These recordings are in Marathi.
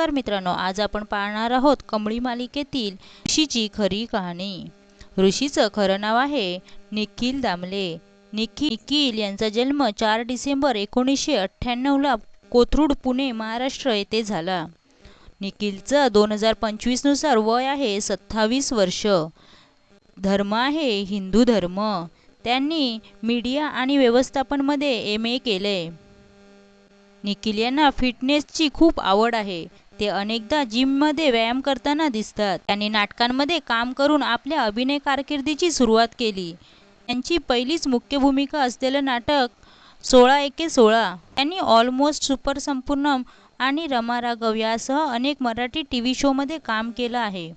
नमस्कार मित्रांनो आज आपण पाहणार आहोत कमळी मालिकेतील ऋषीची खरी कहाणी. ऋषीचं खरं नाव आहे निखिल दामले. निखिल निखिल यांचा जन्म चार डिसेंबर एकोणीसशे अठ्ठ्याण्णवला कोथरूड पुणे महाराष्ट्र येथे झाला. निखिलचं दोन हजार पंचवीसनुसार वय आहे सत्तावीस वर्ष. धर्म आहे हिंदू धर्म. त्यांनी मीडिया आणि व्यवस्थापनमध्ये एम ए केले. निखिल यांना फिटनेसची खूप आवड आहे. ते अनेकदा जिममध्ये व्यायाम करताना दिसतात. त्यांनी नाटकांमध्ये काम करून आपल्या अभिनय कारकिर्दीची सुरुवात केली. त्यांची पहिलीच मुख्य भूमिका असलेलं नाटक सोळा एके सोळा. त्यांनी ऑलमोस्ट सुपर संपूर्णम आणि रमा राघव यासह अनेक मराठी टी व्ही शोमध्ये काम केलं आहे.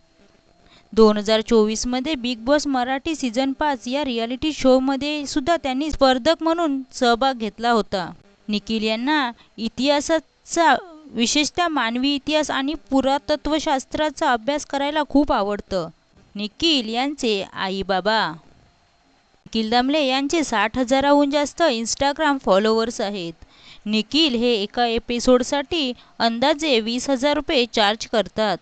दोन हजार चोवीसमध्ये बिग बॉस मराठी सीझन पाच या रियालिटी शोमध्ये सुद्धा त्यांनी स्पर्धक म्हणून सहभाग घेतला होता. निखिल यांना इतिहासाचा विशेषतः मानवी इतिहास आणि पुरातत्वशास्त्राचा अभ्यास करायला खूप आवडतं. निखिल यांचे आई बाबा निखिल दामले यांचे साठ हजाराहून जास्त इंस्टाग्राम फॉलोअर्स आहेत. निखिल हे एका एपिसोडसाठी अंदाजे वीस हजार रुपये चार्ज करतात.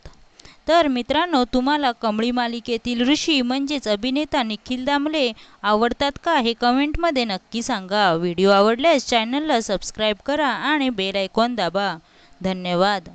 तर मित्रांनो तुम्हाला कमळी मालिकेतील ऋषी म्हणजेच अभिनेता निखिल दामले आवडतात का हे कमेंटमध्ये नक्की सांगा. व्हिडिओ आवडल्यास चॅनलला सबस्क्राईब करा आणि बेल आयकॉन दाबा. धन्यवाद.